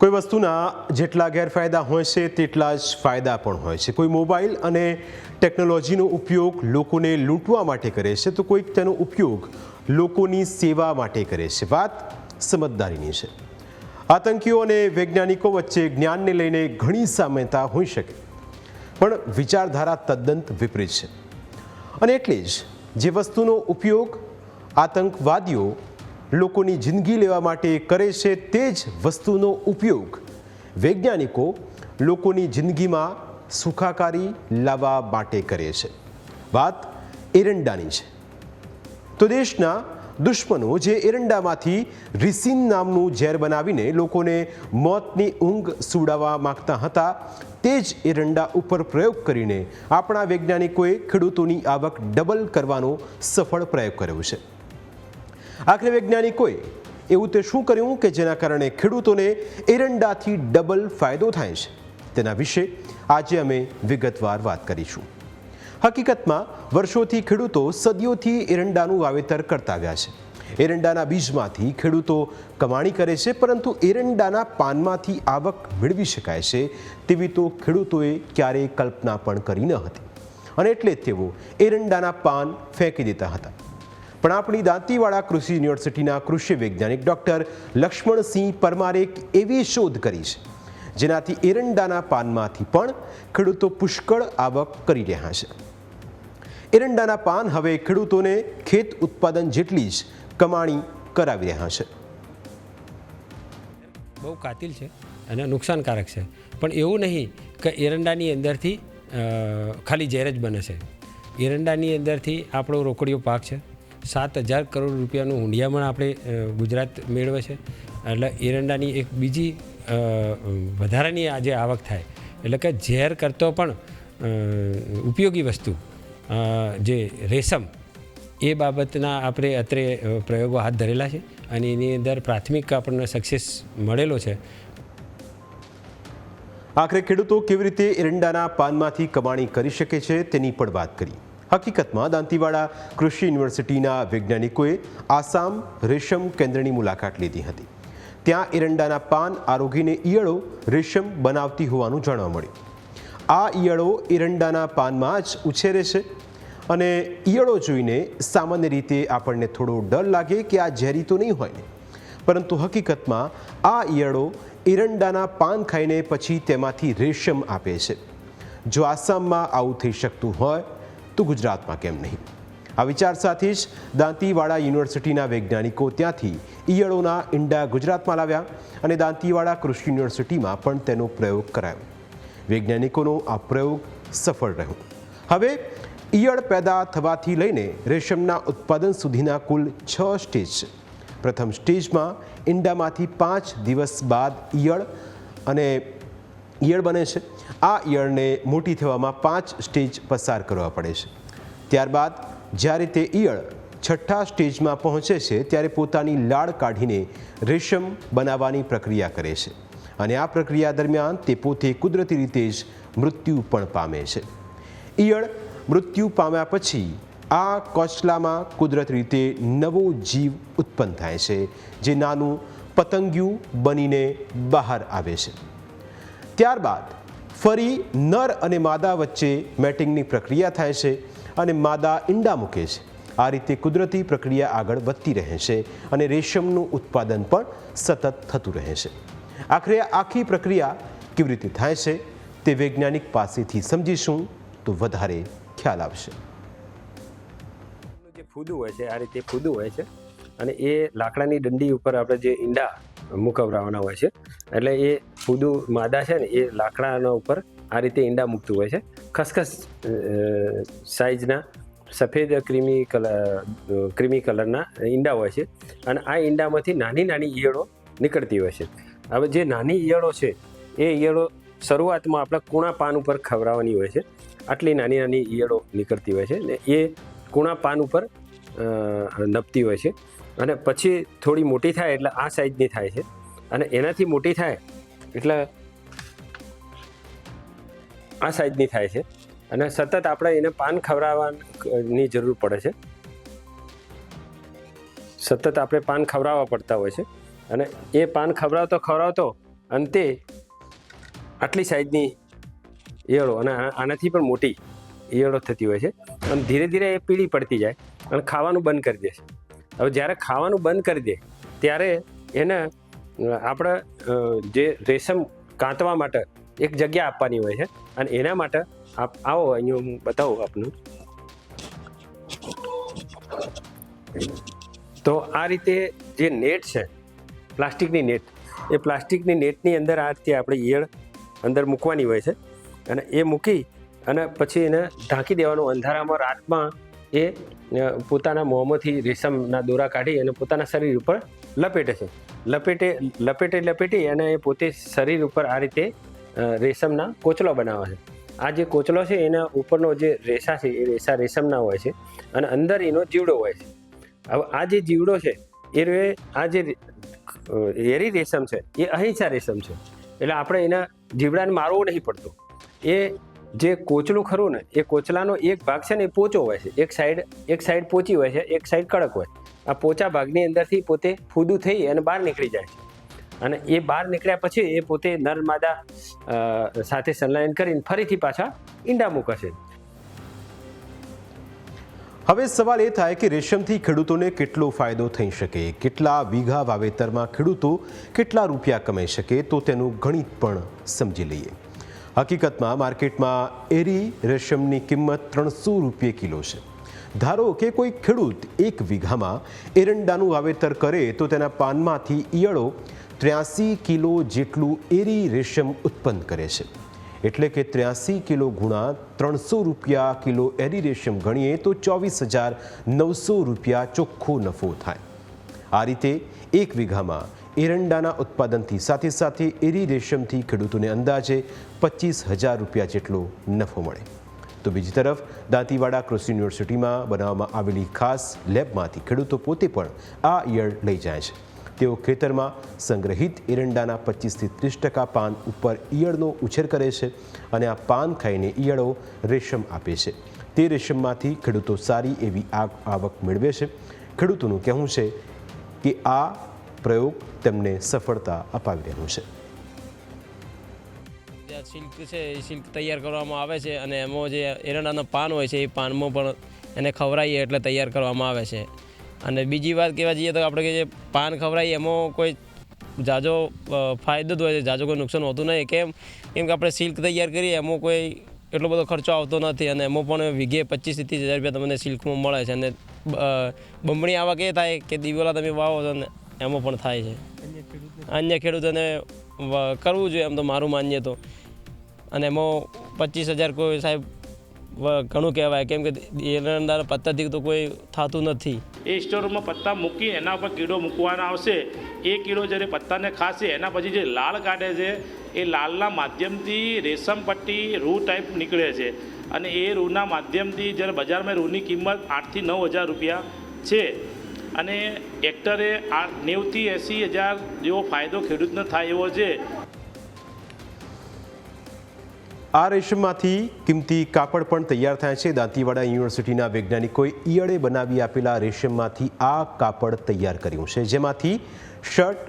કોઈ વસ્તુના જેટલા ગેરફાયદા હોય છે, તેટલા જ ફાયદા પણ હોય છે. કોઈ મોબાઈલ અને ટેકનોલોજીનો ઉપયોગ લોકોને લૂંટવા માટે કરે છે, તો કોઈક તેનો ઉપયોગ લોકોની સેવા માટે કરે છે. વાત સમજદારીની છે. આતંકીઓ અને વૈજ્ઞાનિકો વચ્ચે જ્ઞાનને લઈને ઘણી સામ્યતા હોઈ શકે, પણ વિચારધારા તદ્દન વિપરીત છે. અને એટલે જ જે વસ્તુનો ઉપયોગ આતંકવાદીઓ લોકોની જિંદગી લેવા માટે કરે છે તે જ વસ્તુનો ઉપયોગ. વૈજ્ઞાનિકો લોકોની જિંદગીમાં સુખાકારી લાવવા માટે કરે છે. વાત એરંડાની છે. તો દેશના દુશ્મનો જે એરંડામાંથી રિસિન નામનું ઝેર બનાવીને લોકોને મોતની ઊંઘ સુડાવવા માંગતા હતા, તે જ એરંડા ઉપર પ્રયોગ કરીને આપણા વૈજ્ઞાનિકોએ ખેડૂતોની આવક ડબલ કરવાનો સફળ પ્રયોગ કર્યો છે. આખરે વૈજ્ઞાનિકોએ એવું તે શું કર્યું કે જેના કારણે ખેડૂતોને એરંડાથી ડબલ ફાયદો થાય છે? તેના વિશે આજે અમે વિગતવાર વાત કરીશું. હકીકતમાં, વર્ષોથી ખેડૂતો સદીઓથી એરંડાનું વાવેતર કરતા આવ્યા છે. એરંડાના બીજમાંથી ખેડૂતો કમાણી કરે છે, પરંતુ એરંડાના પાનમાંથી આવક મેળવી શકાય છે તેવી તો ખેડૂતોએ ક્યારેય કલ્પના પણ કરી ન હતી. અને એટલે જ તેઓ એરંડાના પાન ફેંકી દેતા હતા. પણ આપણી દાંતીવાડા કૃષિ યુનિવર્સિટીના કૃષિ વૈજ્ઞાનિક ડૉક્ટર લક્ષ્મણસિંહ પરમારે એક એવી શોધ કરી છે, જેનાથી એરંડાના પાનમાંથી પણ ખેડૂતો પુષ્કળ આવક કરી રહ્યા છે. એરંડાના પાન હવે ખેડૂતોને ખેત ઉત્પાદન જેટલી જ કમાણી કરાવી રહ્યા છે. બહુ કાતિલ છે અને નુકસાનકારક છે. પણ એવું નહીં કે એરંડાની અંદરથી ખાલી ઝેર જ બને છે. એરંડાની અંદરથી આપણો રોકડીયો પાક છે. સાત હજાર કરોડ રૂપિયાનું ઊંડિયામણ આપણે ગુજરાત મેળવે છે. એટલે એરંડાની એક બીજી વધારાની આજે આવક થાય. એટલે કે ઝેર કરતો પણ ઉપયોગી વસ્તુ જે રેશમ, એ બાબતના આપણે અત્રે પ્રયોગો હાથ ધરેલા છે અને એની અંદર પ્રાથમિક આપણને સક્સેસ મળેલો છે. આખરે ખેડૂતો કેવી રીતે એરંડાના પાનમાંથી કમાણી કરી શકે છે તેની પણ વાત કરી હકીકતમાં દાંતીવાડા કૃષિ યુનિવર્સિટીના વૈજ્ઞાનિકોએ આસામ રેશમ કેન્દ્રની મુલાકાત લીધી હતી. ત્યાં એરંડાના પાન આરોગીને ઈયળો રેશમ બનાવતી હોવાનું જાણવા મળ્યું. આ ઈયળો એરંડાના પાનમાં જ ઉછેરે છે અને ઈયળો જોઈને સામાન્ય રીતે આપણને થોડો ડર લાગે કે આ ઝેરી તો નહીં હોય પરંતુ હકીકતમાં આ ઈયળો એરંડાના પાન ખાઈને પછી તેમાંથી રેશમ આપે છે. જો આસામમાં આવું થઈ શકતું હોય તો ગુજરાતમાં કેમ નહીં? આ વિચાર સાથે જ દાંતીવાડા યુનિવર્સિટીના વૈજ્ઞાનિકો ત્યાંથી ઈયળોના ઈંડા ગુજરાતમાં લાવ્યા અને દાંતીવાડા કૃષિ યુનિવર્સિટીમાં પણ તેનો પ્રયોગ કરાયો. વૈજ્ઞાનિકોનો આ પ્રયોગ સફળ રહ્યો. હવે ઈયળ પેદા થવાથી લઈને રેશમના ઉત્પાદન સુધીના કુલ છ સ્ટેજ છે. પ્રથમ સ્ટેજમાં ઈંડામાંથી પાંચ દિવસ બાદ ઈયળ અને ઈયળ બને છે. આ ઈયળને મોટી થવામાં પાંચ સ્ટેજ પસાર કરવા પડે છે. ત્યારબાદ, જ્યારે તે ઈયળ છઠ્ઠા સ્ટેજમાં પહોંચે છે, ત્યારે પોતાની લાળ કાઢીને રેશમ બનાવવાની પ્રક્રિયા કરે છે. અને આ પ્રક્રિયા દરમિયાન તે પોતે કુદરતી રીતે જ મૃત્યુ પણ પામે છે. ઈયળ મૃત્યુ પામ્યા પછી આ કોચલામાં કુદરતી રીતે નવો જીવ ઉત્પન્ન થાય છે, જે નાનું પતંગિયું બનીને બહાર આવે છે. ત્યારબાદ ફરી નર અને માદા વચ્ચે મેટિંગની પ્રક્રિયા થાય છે અને માદા ઈંડા મૂકે છે. આ રીતે કુદરતી પ્રક્રિયા આગળ વધતી રહે છે અને રેશમનું ઉત્પાદન પણ સતત થતું રહે છે. આખરે આખી પ્રક્રિયા કેવી રીતે થાય છે તે વૈજ્ઞાનિક પાસેથી સમજીશું તો વધારે ખ્યાલ આવશે. જે ફૂદું હોય છે, આ રીતે ફૂદું હોય છે અને એ લાકડાની દંડી ઉપર આપણે જે ઈંડા મુકવરાવાના હોય છે, એટલે એ ફૂદું માદા છે ને, એ લાકડાના ઉપર આ રીતે ઈંડા મૂકતું હોય છે. ખસખસ સાઇઝના સફેદ ક્રીમી કલર ક્રીમી કલરના ઈંડા હોય છે અને આ ઈંડામાંથી નાની નાની ઈયળો નીકળતી હોય છે. હવે જે નાની ઈયળો છે, એ ઈયળો શરૂઆતમાં આપણે કૂણા પાન ઉપર ખવડાવવાની હોય છે. આટલી નાની નાની ઈયળો નીકળતી હોય છે ને, એ કૂણા પાન ઉપર નપતી હોય છે. અને પછી થોડી મોટી થાય એટલે આ સાઇઝની થાય છે. અને એનાથી મોટી થાય એટલે આ સાઈઝની થાય છે. અને સતત આપણે એને પાન ખવડાવવાની જરૂર પડે છે. સતત આપણે પાન ખવડાવવા પડતા હોય છે. અને એ પાન ખવડાવતો ખવડાવતો અંતે આટલી સાઈઝની ઈયળો અને આનાથી પણ મોટી ઈયળો થતી હોય છે. અને ધીરે ધીરે એ પીળી પડતી જાય અને ખાવાનું બંધ કરી દે છે. હવે જ્યારે ખાવાનું બંધ કરી દે, ત્યારે એને આપણે જે રેશમ કાંતવા માટે એક જગ્યા આપવાની હોય છે અને એના માટે આપ આવો અહીંયા હું બતાવું આપનું. તો આ રીતે જે નેટ છે, પ્લાસ્ટિકની નેટ, એ પ્લાસ્ટિકની નેટની અંદર આ રીતે આપણે ઈયળ અંદર મૂકવાની હોય છે અને એ મૂકી અને પછી એને ઢાંકી દેવાનું અંધારામાં રાતમાં એ પોતાના મોંમાંથી રેશમના દોરા કાઢી અને પોતાના શરીર ઉપર લપેટે છે. લપેટે લપેટે, લપેટી અને એ પોતે શરીર ઉપર આ રીતે રેશમના કોચલો બનાવે છે. આ જે કોચલો છે એના ઉપરનો જે રેસા છે, એ રેસા રેશમના હોય છે અને અંદર એનો જીવડો હોય છે. હવે આ જે જીવડો છે, એ આ જે એરી રેશમ છે, એ અહિંસા રેશમ છે. એટલે આપણે એના જીવડાને મારવો નહીં પડતો. એ જે કોચલું ખરું ને, એ કોચલાનો એક ભાગ છે ને, એ પોચો હોય છે. એક સાઈડ એક સાઈડ પોચી હોય છે, એક સાઈડ કડક હોય આ પોચા ભાગની અંદરથી પોતે ફૂદું થઈ અને બહાર નીકળી જાય છે. અને એ બહાર નીકળ્યા પછી એ પોતે નર માદા સાથે સંલયન કરીને ફરીથી પાછા ઈંડા મૂકે છે. હવે સવાલ એ થાય કે રેશમથી ખેડૂતોને કેટલો ફાયદો થઈ શકે? કેટલા વીઘા વાવેતરમાં ખેડૂતો કેટલા રૂપિયા કમાઈ શકે? તો તેનું ગણિત પણ સમજી લઈએ. હકીકતમાં માર્કેટમાં એરી રેશમની કિંમત ત્રણસો રૂપિયે કિલો છે. ધારો કે કોઈ ખેડૂત એક વીઘામાં એરંડાનું વાવેતર કરે તો તેના પાનમાંથી ઈયળો ત્ર્યાસી કિલો જેટલું એરી રેશમ ઉત્પન્ન કરે છે. એટલે કે ત્ર્યાસી કિલો ગુણા ત્રણસો રૂપિયા કિલો એરી રેશમ ગણીએ તો ચોવીસ હજાર નવસો રૂપિયા ચોખ્ખો નફો થાય. આ રીતે એક વીઘામાં એરંડાના ઉત્પાદનથી સાથે સાથે એરી રેશમથી ખેડૂતોને અંદાજે પચીસ હજાર રૂપિયા જેટલો નફો મળે. તો બીજી તરફ, દાંતીવાડા કૃષિ યુનિવર્સિટીમાં બનાવવામાં આવેલી ખાસ લેબમાંથી ખેડૂતો પોતે પણ આ ઈયળ લઈ જાય છે. તેઓ ખેતરમાં સંગ્રહિત એરંડાના પચીસથી ત્રીસ ટકા પાન ઉપર ઈયળનો ઉછેર કરે છે અને આ પાન ખાઈને ઈયળો રેશમ આપે છે. તે રેશમમાંથી ખેડૂતો સારી એવી આવક મેળવે છે. ખેડૂતોનું કહેવું છે કે આ પ્રયોગ તેમને સફળતા અપાવી રહ્યો છે. સિલ્ક છે, એ સિલ્ક તૈયાર કરવામાં આવે છે અને એમાં જે એરંડાનો પાન હોય છે, એ પાનમાં પણ એને ખવરાઈએ એટલે તૈયાર કરવામાં આવે છે. અને બીજી વાત કહેવા જઈએ તો આપણે કે જે પાન ખવડાવીએ, એમાં કોઈ જાજો ફાયદો જ હોય છે, જાજો કોઈ નુકસાન હોતું નહીં. કેમ? કેમ કે આપણે સિલ્ક તૈયાર કરીએ, એમાં કોઈ એટલો બધો ખર્ચો આવતો નથી અને એમાં પણ વીઘે પચીસથી ત્રીસ હજાર રૂપિયા તમને સિલ્કમાં મળે છે. અને બમણી આવક એ થાય કે દિવેલા તમે વાવો છો ને એમાં પણ થાય છે. અન્ય ખેડૂતોને કરવું જોઈએ એમ તો મારું માનીએ તો. અને એમાં પચીસ હજાર કોઈ સાહેબ ઘણું કહેવાય. કેમ કે અંદર પત્તાથી તો કોઈ થતું નથી. એ સ્ટોરમાં પત્તા મૂકી એના ઉપર કીડો મૂકવાના આવશે. એ કીડો જ્યારે પત્તાને ખાશે, એના પછી જે લાળ કાઢે છે, એ લાળના માધ્યમથી રેશમ પટ્ટી રૂ ટાઈપ નીકળે છે. અને એ રૂના માધ્યમથી જ્યારે બજારમાં રૂની કિંમત આઠથી નવ હજાર રૂપિયા છે. અને એક્ટરે આ નેવથી એંસી હજાર જેવો ફાયદો ખેડૂતને થાય એવો છે. આ રેશમમાંથી કિંમતી કાપડ પણ તૈયાર થાય છે. દાંતીવાડા યુનિવર્સિટીના વૈજ્ઞાનિકોએ ઈયળે બનાવી આપેલા રેશમમાંથી આ કાપડ તૈયાર કર્યું છે, જેમાંથી શર્ટ,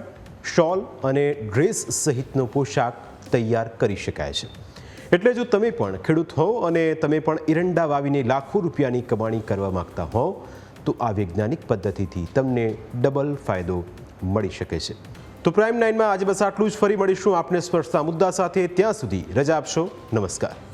શોલ અને ડ્રેસ સહિતનો પોશાક તૈયાર કરી શકાય છે. એટલે જો તમે પણ ખેડૂત હો અને તમે પણ એરંડા વાવીને લાખો રૂપિયાની કમાણી કરવા માંગતા હો તો આ વૈજ્ઞાનિક પદ્ધતિથી તમને ડબલ ફાયદો મળી શકે છે. તો પ્રાઇમ નાઇનમાં આજે બસ આટલું જ. ફરી મળીશું આપને સ્પર્શતા મુદ્દા સાથે. ત્યાં સુધી રજા આપશો. નમસ્કાર.